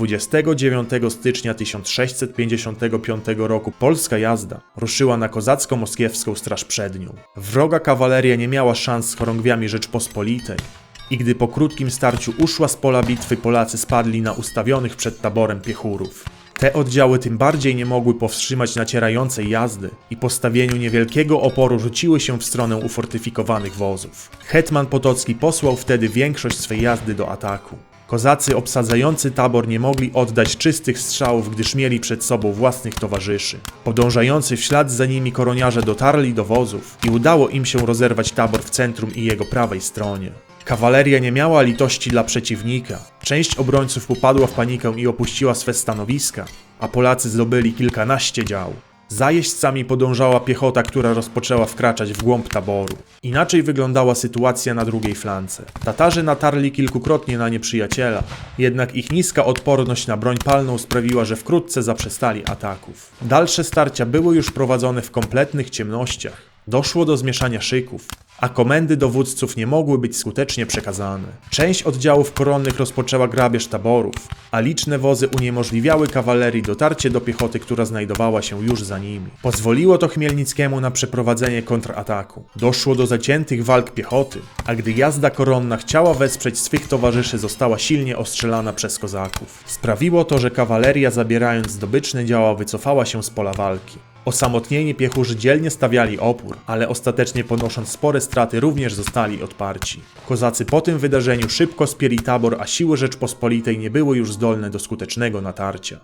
29 stycznia 1655 roku polska jazda ruszyła na kozacko-moskiewską straż przednią. Wroga kawaleria nie miała szans z chorągwiami Rzeczpospolitej i gdy po krótkim starciu uszła z pola bitwy, Polacy spadli na ustawionych przed taborem piechurów. Te oddziały tym bardziej nie mogły powstrzymać nacierającej jazdy i po stawieniu niewielkiego oporu rzuciły się w stronę ufortyfikowanych wozów. Hetman Potocki posłał wtedy większość swej jazdy do ataku. Kozacy obsadzający tabor nie mogli oddać czystych strzałów, gdyż mieli przed sobą własnych towarzyszy. Podążający w ślad za nimi koroniarze dotarli do wozów i udało im się rozerwać tabor w centrum i jego prawej stronie. Kawaleria nie miała litości dla przeciwnika. Część obrońców popadła w panikę i opuściła swe stanowiska, a Polacy zdobyli kilkanaście dział. Za jeźdźcami podążała piechota, która rozpoczęła wkraczać w głąb taboru. Inaczej wyglądała sytuacja na drugiej flance. Tatarzy natarli kilkukrotnie na nieprzyjaciela, jednak ich niska odporność na broń palną sprawiła, że wkrótce zaprzestali ataków. Dalsze starcia były już prowadzone w kompletnych ciemnościach. Doszło do zmieszania szyków, a komendy dowódców nie mogły być skutecznie przekazane. Część oddziałów koronnych rozpoczęła grabież taborów, a liczne wozy uniemożliwiały kawalerii dotarcie do piechoty, która znajdowała się już za nimi. Pozwoliło to Chmielnickiemu na przeprowadzenie kontrataku. Doszło do zaciętych walk piechoty, a gdy jazda koronna chciała wesprzeć swych towarzyszy, została silnie ostrzelana przez kozaków. Sprawiło to, że kawaleria zabierając zdobyczne działa wycofała się z pola walki. Osamotnieni piechurzy dzielnie stawiali opór, ale ostatecznie ponosząc spore straty również zostali odparci. Kozacy po tym wydarzeniu szybko spieli tabor, a siły Rzeczpospolitej nie były już zdolne do skutecznego natarcia.